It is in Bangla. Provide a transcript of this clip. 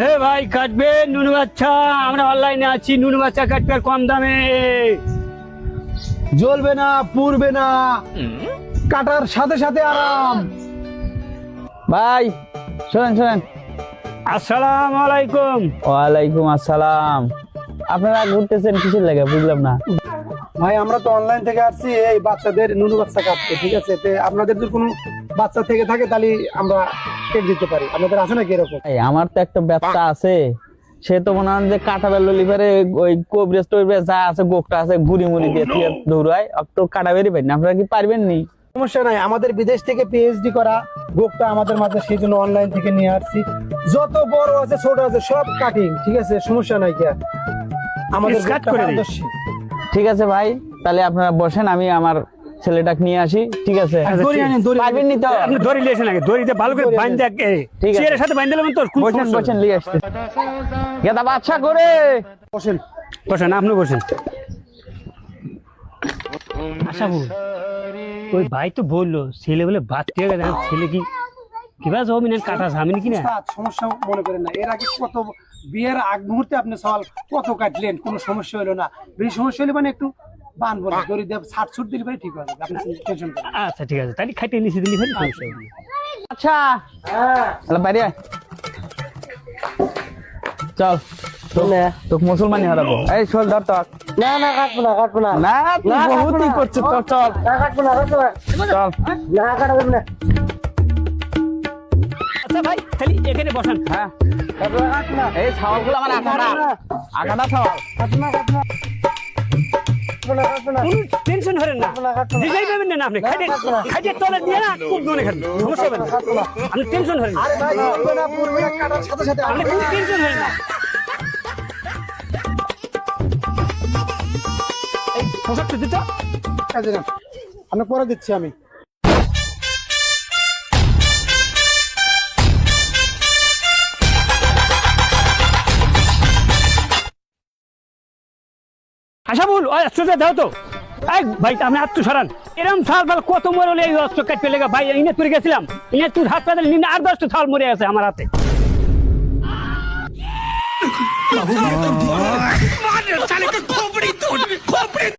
হে ভাই কাটবে নুন বাচ্চা। আমরা অনলাইনে আছি নুন বাচ্চা কাটবে কম দামে। জ্বলবে না পুড়বে না। কাটার সাথে সাথে আরাম। ভাই শোনেন শোনেন। আসসালাম আলাইকুম। ওয়ালাইকুম আসসালাম। আপনারা ঘুরতেছেন কিসের লাগে? বুঝলাম না। ভাই আমরা তো অনলাইন থেকে আসছি এই বাচ্চাদের নুনু বাচ্চা কাটতে ঠিক আছে? আপনাদের যদি কোনো বাচ্চা থেকে থাকে তাহলে আমরা কেক দিতে পারি। আপনাদের আছে নাকি এরকম? আমার তো একটা ব্যবসা আছে। সে তো মনে হয় যে কাটা বেল লিভারে ওই কোবরেজ টোবরেজ যা আছে গোকটা আছে ঘুরি মুড়ি দিয়ে দিয়ে দৌড়ায় একটু কাটা বেরি না। আপনারা কি পারবেন নি? সমস্যা নাই আমাদের বিদেশ থেকে পিএইচডি করা গোকটা আমাদের মাঝে সেই জন্য অনলাইন থেকে নিয়ে আসছি। যত বড় আছে ছোট আছে সব কাটিং ঠিক আছে? সমস্যা নাই কি আর। আমাদের করে। ঠিক আছে ভাই তাহলে আপনারা বসেন আমি আমার ছেলেটাকে নিয়ে আসি ঠিক আছে? দড়ি আনেন, দড়ি পারবেন নি তো? আপনি দড়ি লিয়েছেন আগে দড়িতে ভালো করে বাইন্ধে ঠিক আছে। চেয়ারের সাথে বাইন্ধে নেবেন তো বসেন বসেন নিয়ে আসতে গেদা বাচ্চা করে। বসেন বসেন আপনি বসেন। আশা বল ওই ভাই তো বলল ছেলে বলে বাদ দিয়ে গেছে ছেলে কি কিবা জমি না কাটা জামিন কিনা সমস্যা মনে করেন না। এর আগে কত বিয়ের আগ মুহূর্তে আপনি সওয়াল কত কাটলেন কোনো সমস্যা হলো না। বেশি সমস্যা হলে মানে একটু ছাট ছুট দিলে আপনি টেনশন করেন আচ্ছা ঠিক আছে। তাহলে খাইতে নিচে দিলি ভাই সমস্যা হবে। না। আচ্ছা। তাহলে বাইরে চল। তোকে হারাবো। এই শোল ধর তোর না না কাটবো না কাটবো না। না তুই না, বহুত কাটবো ই না। করছিস তোর চল। না কাটবো না কাটবো না। চল। না কাটা না। আচ্ছা ভাই তাহলে এখানে বসান। হ্যাঁ। এই ছাওয়ালগুলো আমার আকাটা আকাটা ছাওয়াল কাটবো না টেনশন পাবেন আপনি খাইতে না। খাইতে তলে দিয়ে না খুব দূরে খাবেন সমস্যা হবে না। আপনি টেনশন করেন আরে ভাই পড়বে না পড়বে কাটার সাথে সাথে আপনি টেনশন করেন না। এই পোশাকটা দিত? কাজে না আমি পরে দিচ্ছি আমি। আশা বল ওই অস্ত্রটা দাও তো। এই ভাই আপনি হাত সরান। এরম সাল ফাল কত মরলে এই অস্ত্র কাটতে লেগে ভাই ইনে তুই গেছিলাম। ইনে তুই হাত পাতালে নিনে আর দশটা ছাল মরে আছে আমার হাতে।